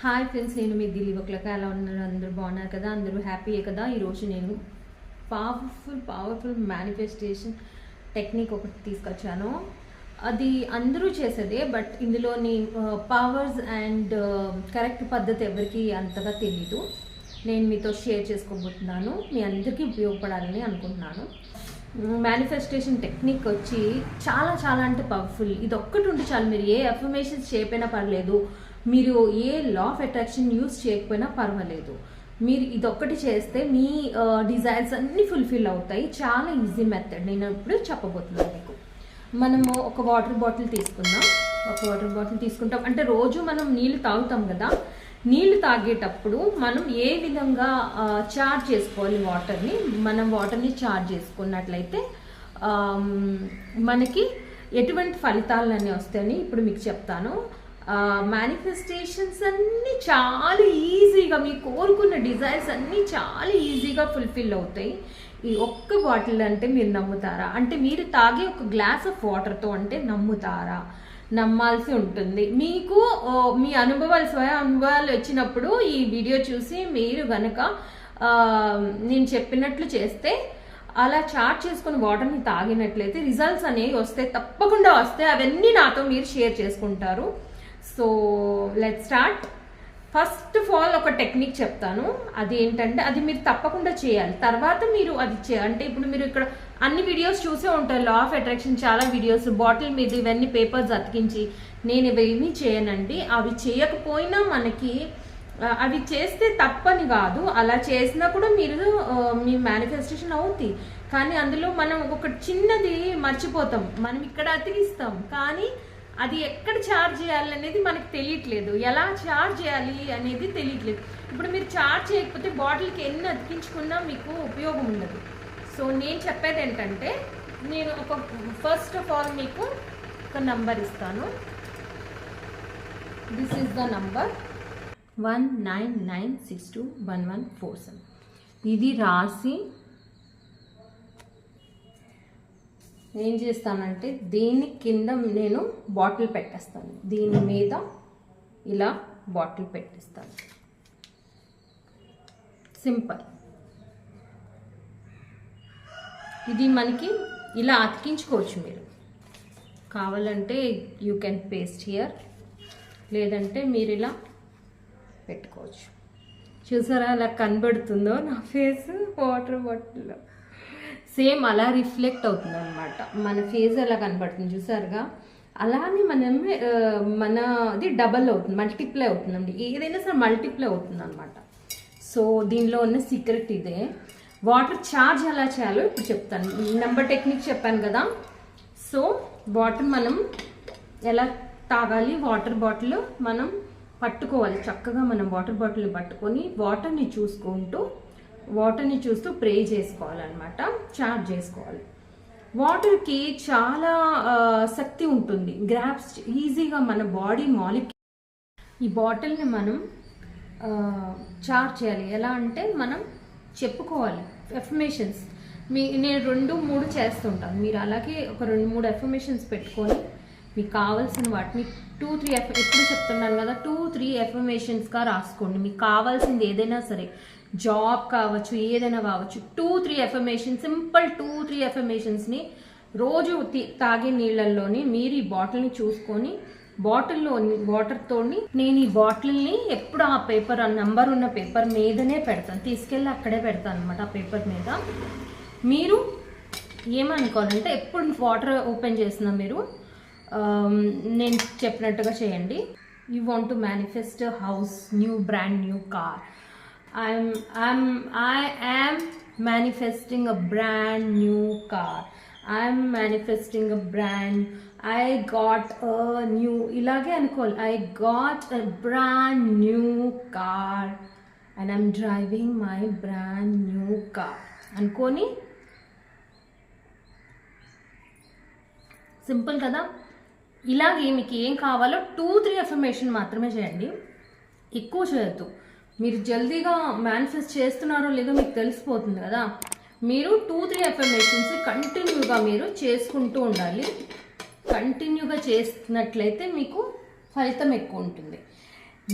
Hi friends నేను మీ దిల్లీ ఒకలక ఎలా ఉన్నారు? అందరూ బాగున్నారు కదా? అందరూ హ్యాపీయే కదా? ఈరోజు నేను పవర్ఫుల్ పవర్ఫుల్ మేనిఫెస్టేషన్ టెక్నిక్ ఒకటి తీసుకొచ్చాను. అది అందరూ చేసేదే బట్ ఇందులోని పవర్స్ అండ్ కరెక్ట్ పద్ధతి ఎవరికి అంతగా తెలీదు. నేను మీతో షేర్ చేసుకోబోతున్నాను. మీ అందరికీ ఉపయోగపడాలని అనుకుంటున్నాను. మేనిఫెస్టేషన్ టెక్నిక్ వచ్చి చాలా చాలా అంటే పవర్ఫుల్ ఇది ఒక్కటి ఉంటే చాలు మీరు ఏ అఫర్మేషన్స్ చేయకపోయినా పర్లేదు. మీరు ఏ లా ఆఫ్ అట్రాక్షన్ యూస్ చేయకపోయినా పర్వాలేదు. మీరు ఇదొక్కటి చేస్తే మీ డిజైర్స్ అన్నీ ఫుల్ఫిల్ అవుతాయి. చాలా ఈజీ మెథడ్ నేను ఇప్పుడు చెప్పబోతున్నాను మీకు. మనము ఒక వాటర్ బాటిల్ తీసుకుందాం. ఒక వాటర్ బాటిల్ తీసుకుంటాం. అంటే రోజు మనం నీళ్ళు తాగుతాం కదా. నీళ్ళు తాగేటప్పుడు మనం ఏ విధంగా చార్జ్ చేసుకోవాలి వాటర్ని మనం వాటర్ని చార్జ్ చేసుకున్నట్లయితే మనకి ఎటువంటి ఫలితాలు వస్తాయని ఇప్పుడు మీకు చెప్తాను. మేనిఫెస్టేషన్స్ అన్నీ చాలా ఈజీగా మీరు కోరుకున్న డిజైర్స్ అన్నీ చాలా ఈజీగా ఫుల్ఫిల్ అవుతాయి. ఈ ఒక్క బాటిల్ అంటే మీరు నమ్ముతారా? అంటే మీరు తాగే ఒక గ్లాస్ ఆఫ్ వాటర్తో అంటే నమ్ముతారా? నమ్మాల్సి ఉంటుంది. మీకు మీ అనుభవాలు స్వయ అనుభవాలు వచ్చినప్పుడు ఈ వీడియో చూసి మీరు గనక నేను చెప్పినట్లు చేస్తే అలా చార్ట్ చేసుకుని వాటర్ని తాగినట్లయితే రిజల్ట్స్ అనేవి వస్తే తప్పకుండా వస్తాయి. అవన్నీ నాతో మీరు షేర్ చేసుకుంటారు. So let start first of all ఒక టెక్నిక్ చెప్తాను. అది ఏంటంటే అది మీరు తప్పకుండా చేయాలి. తర్వాత మీరు అది అంటే ఇప్పుడు మీరు ఇక్కడ అన్ని వీడియోస్ చూసే ఉంటారు. లా ఆఫ్ అట్రాక్షన్ చాలా వీడియోస్ బాటిల్ మీద ఇవన్నీ పేపర్స్ అతికించి నేను ఇవేమీ చేయనండి. అవి చేయకపోయినా మనకి అవి చేస్తే తప్పని కాదు. అలా చేసినా కూడా మీరు మీ మేనిఫెస్టేషన్ అవుతుంది కానీ అందులో మనం ఒక చిన్నది మర్చిపోతాం. మనం ఇక్కడ అతికిస్తాం. కానీ అది ఎక్కడ ఛార్జ్ చేయాలి అనేది మనకు తెలియట్లేదు. ఎలా ఛార్జ్ చేయాలి అనేది తెలియట్లేదు. ఇప్పుడు మీరు ఛార్జ్ చేయకపోతే బాటిల్కి ఎన్ని అతికించుకున్నా మీకు ఉపయోగం ఉండదు. సో నేను చెప్పేది ఏంటంటే నేను ఒక ఫస్ట్ ఆఫ్ ఆల్ మీకు ఒక నంబర్ ఇస్తాను. This is the number one nine nine six two one one four seven ఇది రాసి ఏం చేస్తానంటే దీని కింద నేను బాటిల్ పెట్టేస్తాను. దీని మీద ఇలా బాటిల్ పెట్టేస్తాను. సింపుల్. ఇది మనకి ఇలా అతికించుకోవచ్చు మీరు. కావాలంటే యూ కెన్ పేస్ట్ హియర్. లేదంటే మీరు ఇలా పెట్టుకోవచ్చు. చూసారా అలా కనబడుతుందో నా ఫేస్? వాటర్ బాటిల్లో. సేమ్ అలా రిఫ్లెక్ట్ అవుతుంది అనమాట మన ఫేస్ ఎలా కనబడుతుంది చూసారుగా? అలానే మనం మన మనది డబల్ అవుతుంది మల్టిప్లై అవుతుందండి. ఏదైనా సరే మల్టిప్లై అవుతుంది అనమాట సో దీనిలో ఉన్న సీక్రెట్ ఇదే. వాటర్ చార్జ్ ఎలా చేయాలో ఇప్పుడు చెప్తాను. నెంబర్ టెక్నిక్ చెప్పాను కదా. సో వాటర్ మనం ఎలా తాగాలి? వాటర్ బాటిల్ మనం పట్టుకోవాలి. చక్కగా మనం వాటర్ బాటిల్ని పట్టుకొని వాటర్ని చూసుకుంటూ వాటర్ని చూస్తూ ప్రే చేసుకోవాలన్నమాట చార్జ్ చేసుకోవాలి. వాటర్కి చాలా శక్తి ఉంటుంది. గ్రాప్స్ ఈజీగా మన బాడీ మాలిక్ ఈ బాటిల్ని మనం చార్జ్ చేయాలి. ఎలా అంటే మనం చెప్పుకోవాలి. ఎఫర్మేషన్స్ మీ నేను రెండు మూడు చేస్తుంటాను. మీరు అలాగే ఒక రెండు మూడు ఎఫర్మేషన్స్ పెట్టుకొని మీకు కావాల్సిన వాటిని టూ త్రీ ఎఫ్ ఎప్పుడు చెప్తున్నాను కదా టూ త్రీ ఎఫర్మేషన్స్గా రాసుకోండి. మీకు కావాల్సింది ఏదైనా సరే. జాబ్ కావచ్చు ఏదైనా కావచ్చు two three affirmation simple two three ఎఫర్మేషన్స్ని రోజు తి- తాగే నీళ్ళల్లోని మీరు ఈ బాటిల్ని చూసుకొని బాటిల్లో వాటర్తోని నేను ఈ బాటిల్ని ఎప్పుడు ఆ పేపర్ ఆ నంబర్ ఉన్న పేపర్ మీదనే పెడతాను. తీసుకెళ్ళి అక్కడే పెడతాను అనమాట ఆ పేపర్ మీద. మీరు ఏమనుకోవాలంటే ఎప్పుడు వాటర్ ఓపెన్ చేసిన మీరు నేను చెప్పినట్టుగా చేయండి. You want to manifest house new brand new car I'm I'm I am manifesting a brand new car I'm manifesting a brand I got a new ఇలాగే అనుకోవాలి. I got a brand new car and I'm driving my brand new car అనుకోని? Simple కదా? ఇలాగే మీకు ఏం కావాలో two three affirmation మాత్రమే చేయండి. ఎక్కువ చేయొద్దు. మీరు జల్దీగా మేనిఫెస్ట్ చేస్తున్నారో లేదో మీకు తెలిసిపోతుంది కదా. మీరు టూ త్రీ ఎఫర్మేషన్స్ కంటిన్యూగా మీరు చేసుకుంటూ ఉండాలి. కంటిన్యూగా చేసినట్లయితే మీకు ఫలితం ఎక్కువ ఉంటుంది.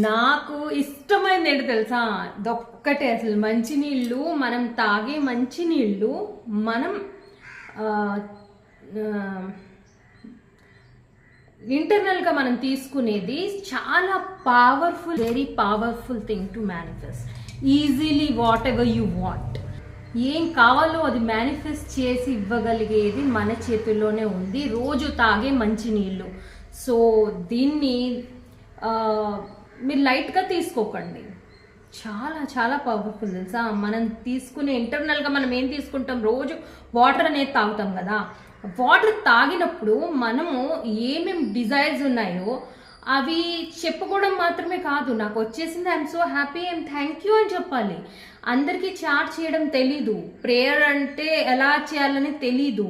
నాకు ఇష్టమైనది ఏంటి తెలుసా? దొక్కటే అసలు మంచినీళ్ళు మనం తాగే మంచినీళ్ళు మనం ఇంటర్నల్గా మనం తీసుకునేది చాలా powerful very powerful thing to manifest easily whatever you want ఏం కావాలో అది మేనిఫెస్ట్ చేసి ఇవ్వగలిగేది మన చేతుల్లోనే ఉంది. రోజు తాగే మంచినీళ్ళు సో దీన్ని మీరు లైట్గా తీసుకోకండి. చాలా చాలా పవర్ఫుల్ తెలుసా? మనం తీసుకునే ఇంటర్నల్గా మనం ఏం తీసుకుంటాం? రోజు వాటర్ అనేది తాగుతాం కదా. వాటర్ తాగినప్పుడు మనము ఏమేమి డిజైర్స్ ఉన్నాయో అవి చెప్పుకోవడం మాత్రమే కాదు. నాకు వచ్చేసింది I'm so happy and thank you అని చెప్పాలి. అందరికీ చాట్ చేయడం తెలీదు. ప్రేయర్ అంటే ఎలా చేయాలని తెలీదు.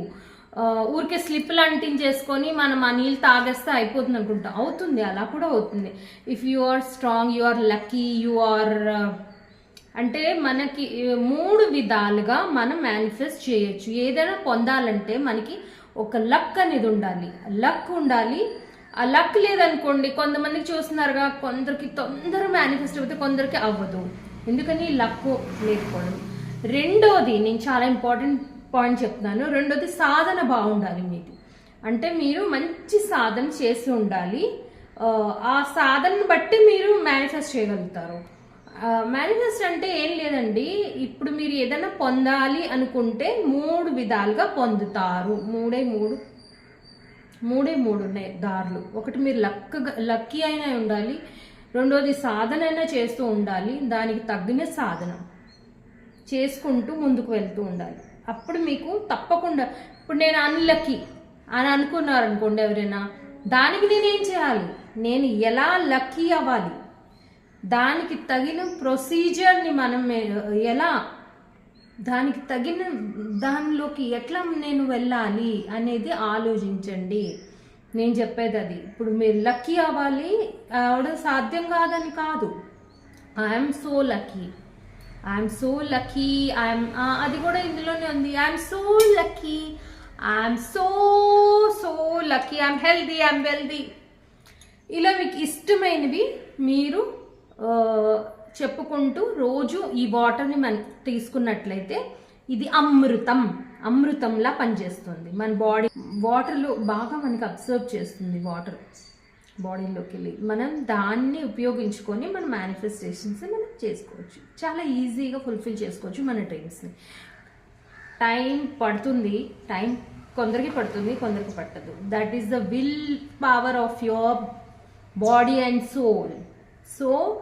ఊరికే ఊరికే స్లిప్లు అంటించేసుకొని మనం ఆ నీళ్ళు తాగేస్తే అయిపోతుంది అనుకుంటా. అవుతుంది అలా కూడా అవుతుంది. If you are strong you are lucky you are అంటే మనకి మూడు విధాలుగా మనం మేనిఫెస్ట్ చేయొచ్చు. ఏదైనా పొందాలంటే మనకి ఒక లక్ అనేది ఉండాలి. లక్ ఉండాలి. ఆ లక్ లేదనుకోండి కొంతమందికి చూస్తున్నారుగా కొందరికి తొందర మేనిఫెస్ట్ అవుతే కొందరికి అవ్వదు. ఎందుకని? లక్ లేకపోవడం. రెండోది నేను చాలా ఇంపార్టెంట్ పాయింట్ చెప్తున్నాను. రెండోది సాధన బాగుండాలి మీది అంటే మీరు మంచి సాధన చేసి ఉండాలి. ఆ, ఆ సాధనను బట్టి మీరు మేనిఫెస్ట్ చేయగలుగుతారు. మేనిఫెస్ట్ అంటే ఏం లేదండి. ఇప్పుడు మీరు ఏదైనా పొందాలి అనుకుంటే మూడు విధాలుగా పొందుతారు. మూడే మూడు. మూడే మూడు ఉన్నాయి దారులు. ఒకటి మీరు లక్ లక్కీ అయినా ఉండాలి. రెండోది సాధన అయినా చేస్తూ ఉండాలి. దానికి తగ్గిన సాధన. చేసుకుంటూ ముందుకు వెళ్తూ ఉండాలి. అప్పుడు మీకు తప్పకుండా ఇప్పుడు నేను అన్లక్కీ అని అనుకున్నారు అనుకోండి ఎవరైనా దానికి నేనేం చేయాలి? నేను ఎలా లక్కీ అవ్వాలి? దానికి తగిన ప్రొసీజర్ని మనం ఎలా? దానికి తగిన దానిలోకి ఎట్లా నేను వెళ్ళాలి అనేది ఆలోచించండి. నేను చెప్పేది అది. ఇప్పుడు మీరు లక్కీ అవ్వాలి ఆవిడ సాధ్యం కాదని కాదు. I'm so lucky I'm so lucky I'm అది కూడా ఇందులోనే ఉంది. I'm so lucky I'm so so lucky I'm healthy I'm wealthy ఇలా మీకు ఇష్టమైనవి మీరు చెప్పుకుంటూ రోజు ఈ వాటర్ని మనం తీసుకున్నట్లయితే ఇది అమృతం. అమృతంలా పనిచేస్తుంది. మన బాడీ వాటర్లో బాగా మనకి అబ్జర్వ్ చేస్తుంది వాటర్ బాడీలోకి వెళ్ళి మనం దాన్ని ఉపయోగించుకొని మన మేనిఫెస్టేషన్స్ని మనం చేసుకోవచ్చు. చాలా ఈజీగా ఫుల్ఫిల్ చేసుకోవచ్చు మన డ్రీమ్స్ని టైం పడుతుంది. టైం కొందరికి పడుతుంది కొందరికి పట్టదు. That is the will power of your body and soul so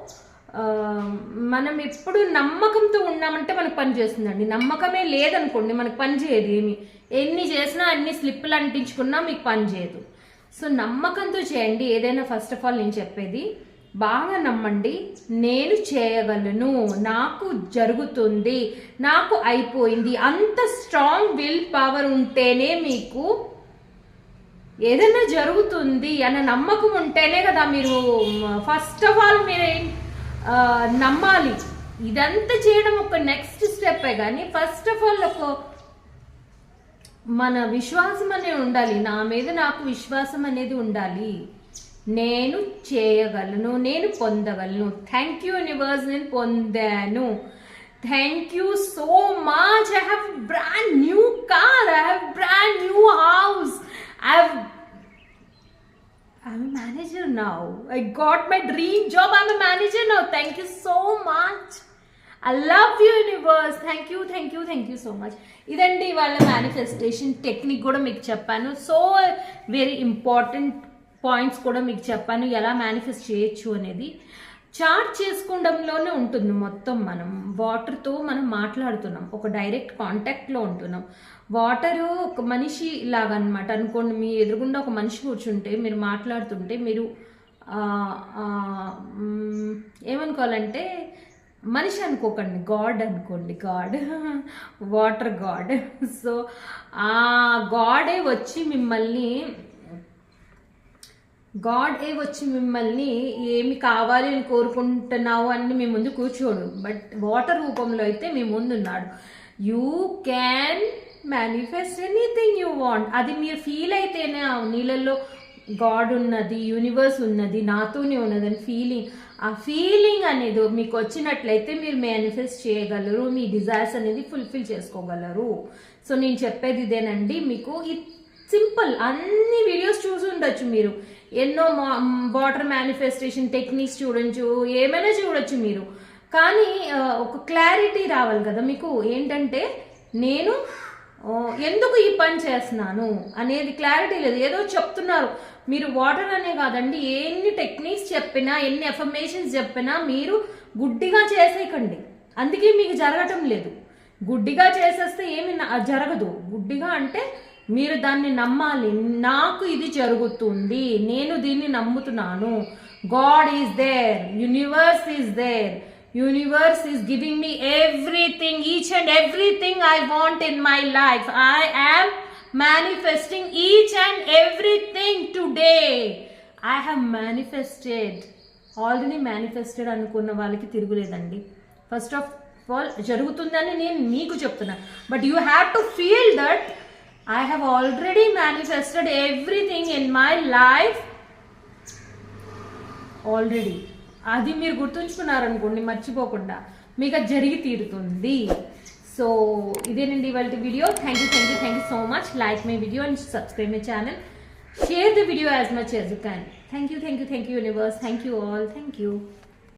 మనం ఎప్పుడు నమ్మకంతో ఉన్నామంటే మనకు పని చేస్తుందండి. నమ్మకమే లేదనుకోండి మనకు పని చేయదు ఏమి. ఎన్ని చేసినా అన్ని స్లిప్పులు అంటించుకున్నా మీకు పని చేయదు. సో నమ్మకంతో చేయండి. ఏదైనా ఫస్ట్ ఆఫ్ ఆల్ నేను చెప్పేది బాగా నమ్మండి. నేను చేయగలను. నాకు జరుగుతుంది. నాకు అయిపోయింది. అంత స్ట్రాంగ్ విల్ పవర్ ఉంటేనే మీకు ఏదైనా జరుగుతుంది అనే నమ్మకం ఉంటేనే కదా మీరు ఫస్ట్ ఆఫ్ ఆల్ మీరు నమ్మాలి. ఇదంతా చేయడం ఒక నెక్స్ట్ స్టెప్పే కానీ ఫస్ట్ ఆఫ్ ఆల్ ఒక మన విశ్వాసం అనేది ఉండాలి. నా మీద నాకు విశ్వాసం అనేది ఉండాలి. నేను చేయగలను నేను పొందగలను. థ్యాంక్ యూ యూనివర్స్ నేను పొందాను. Thank you so much I have brand new car I have brand new house I've I'm a manager now. I got my dream job. I'm a manager now. Thank you so much. I love you universe thank you thank you thank you so much ఇదండి వాళ్ళ manifestation technique కూడా మీకు చెప్పాను so very important points కూడా మీకు చెప్పాను ఎలా manifest చేయొచ్చు అనేది చార్ట్ చేసుకోవడంలోనే ఉంటుంది మొత్తం మనం. వాటర్తో మనం మాట్లాడుతున్నాం. ఒక డైరెక్ట్ కాంటాక్ట్లో ఉంటున్నాం. వాటర్ ఒక మనిషి లాగా అనమాట అనుకోండి మీ ఎదురుగుండా ఒక మనిషి కూర్చుంటే మీరు మాట్లాడుతుంటే మీరు ఏమనుకోవాలంటే మనిషి అనుకోకండి. గాడ్ అనుకోండి. గాడ్ వాటర్ గాడ్ సో ఆ గాడే వచ్చి మిమ్మల్ని గాడ్ ఏ వచ్చి మిమ్మల్ని ఏమి కావాలి అని కోరుకుంటున్నావు అని మీ ముందు కూర్చోడు. బట్ వాటర్ రూపంలో అయితే మీ ముందు ఉన్నాడు. You can manifest anything you want అది మీరు ఫీల్ అయితేనే ఆ నీళ్ళల్లో గాడ్ ఉన్నది యూనివర్స్ ఉన్నది నాతోనే ఉన్నది అని ఫీలింగ్ ఆ ఫీలింగ్ అనేది మీకు వచ్చినట్లయితే మీరు మేనిఫెస్ట్ చేయగలరు. మీ డిజైర్స్ అనేది ఫుల్ఫిల్ చేసుకోగలరు. సో నేను చెప్పేది ఇదేనండి. మీకు సింపుల్ అన్ని వీడియోస్ చూసి ఉండొచ్చు మీరు. ఎన్నో వాటర్ మేనిఫెస్టేషన్ టెక్నిక్స్ చూడొచ్చు ఏమైనా చూడొచ్చు మీరు. కానీ ఒక క్లారిటీ రావాలి కదా మీకు. ఏంటంటే నేను ఎందుకు ఈ పని చేస్తున్నాను అనేది క్లారిటీ లేదు. ఏదో చెప్తున్నారు. మీరు వాటర్ అనే కాదండి ఎన్ని టెక్నిక్స్ చెప్పినా ఎన్ని ఎఫర్మేషన్స్ చెప్పినా మీరు గుడ్డిగా చేసేయకండి. అందుకే మీకు జరగటం లేదు. గుడ్డిగా చేసేస్తే ఏమి జరగదు. గుడ్డిగా అంటే మీరు దాన్ని నమ్మాలి. నాకు ఇది జరుగుతుంది. నేను దీన్ని నమ్ముతున్నాను. God is there universe is there universe is giving me everything each and everything I want in my life I am manifesting each and everything today I have manifested already manifested అనుకున్న వాళ్ళకి తిరుగులేదండి. First of all జరుగుతుందని నేను మీకు చెప్తున్నా. But you have to feel that I have already manifested everything in my life already అది మీరు గుర్తుంచుకున్నారనుకోండి మర్చిపోకుండా. మీకు అది జరిగి తీరుతుంది. సో ఇదేనండి ఇవాళ video thank you thank you thank you so much like my video and subscribe my channel share the video as much as you can thank you thank you thank you universe thank you all thank you